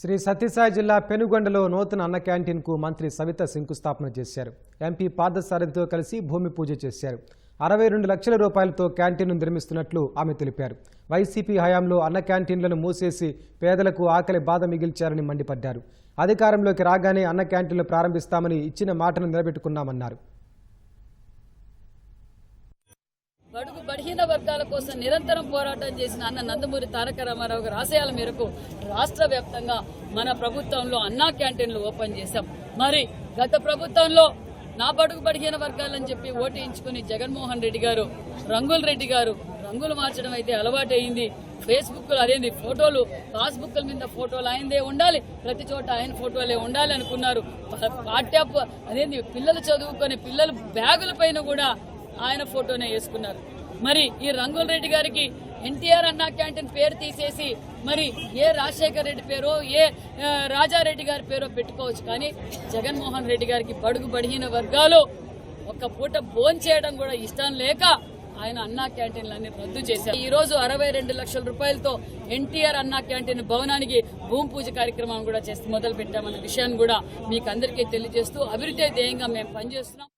శ్రీ సత్యసాయి జిల్లా పెనుగొండలో నూతన అన్న క్యాంటీన్కు మంత్రి సవిత శంకుస్థాపన చేశారు. ఎంపీ పార్థసారథితో కలిసి భూమి పూజ చేశారు. అరవై రెండు లక్షల రూపాయలతో క్యాంటీన్ను నిర్మిస్తున్నట్లు ఆమె తెలిపారు. వైసీపీ హయాంలో అన్న క్యాంటీన్లను మూసేసి పేదలకు ఆకలి బాధ మిగిల్చారని మండిపడ్డారు. అధికారంలోకి రాగానే అన్న క్యాంటీన్లు ప్రారంభిస్తామని ఇచ్చిన మాటను నిలబెట్టుకున్నామన్నారు. బడుగు బలహీన వర్గాల కోసం నిరంతరం పోరాటం చేసిన అన్న నందమూరి తారక రామారావు గారి ఆశయాల మేరకు రాష్ట్ర వ్యాప్తంగా మన ప్రభుత్వంలో అన్నా క్యాంటీన్లు ఓపెన్ చేశాం. మరి గత ప్రభుత్వంలో నా బడుగు బడిహీన వర్గాలని చెప్పి ఓటేయించుకుని జగన్మోహన్ రెడ్డి గారు రంగుల రెడ్డి గారు రంగులు మార్చడం అయితే అలవాటైంది ఫేస్బుక్ అదేంది ఫోటోలు పాస్బుక్ల మీద ఫోటోలు ఆయనదే ఉండాలి ప్రతి చోట ఆయన ఫోటోలే ఉండాలి అనుకున్నారు. ప- పాఠ్య అదేంది పిల్లలు చదువుకొని పిల్లలు బ్యాగుల పైన కూడా ఆయన ఫోటోనే వేసుకున్నారు. మరి ఈ రంగుల రెడ్డి గారికి ఎన్టీఆర్ అన్నా క్యాంటీన్ పేరు తీసేసి మరి ఏ రాజశేఖర్ రెడ్డి పేరో ఏ రాజారెడ్డి గారి పేరో పెట్టుకోవచ్చు. కానీ జగన్మోహన్ రెడ్డి గారికి బడుగు బడిహీన వర్గాలు ఒక్క పూట భోజనం చేయడం కూడా ఇష్టం లేక ఆయన అన్నా క్యాంటీన్లన్నీ రద్దు చేశారు. ఈ రోజు అరవై రెండు లక్షల రూపాయలతో ఎన్టీఆర్ అన్నా క్యాంటీన్ భవనానికి భూమి పూజ కార్యక్రమం కూడా చేసి మొదలు పెట్టామన్న విషయాన్ని కూడా మీకు అందరికీ తెలియజేస్తూ అభివృద్ధి ధ్యేయంగా మేము పనిచేస్తున్నాం.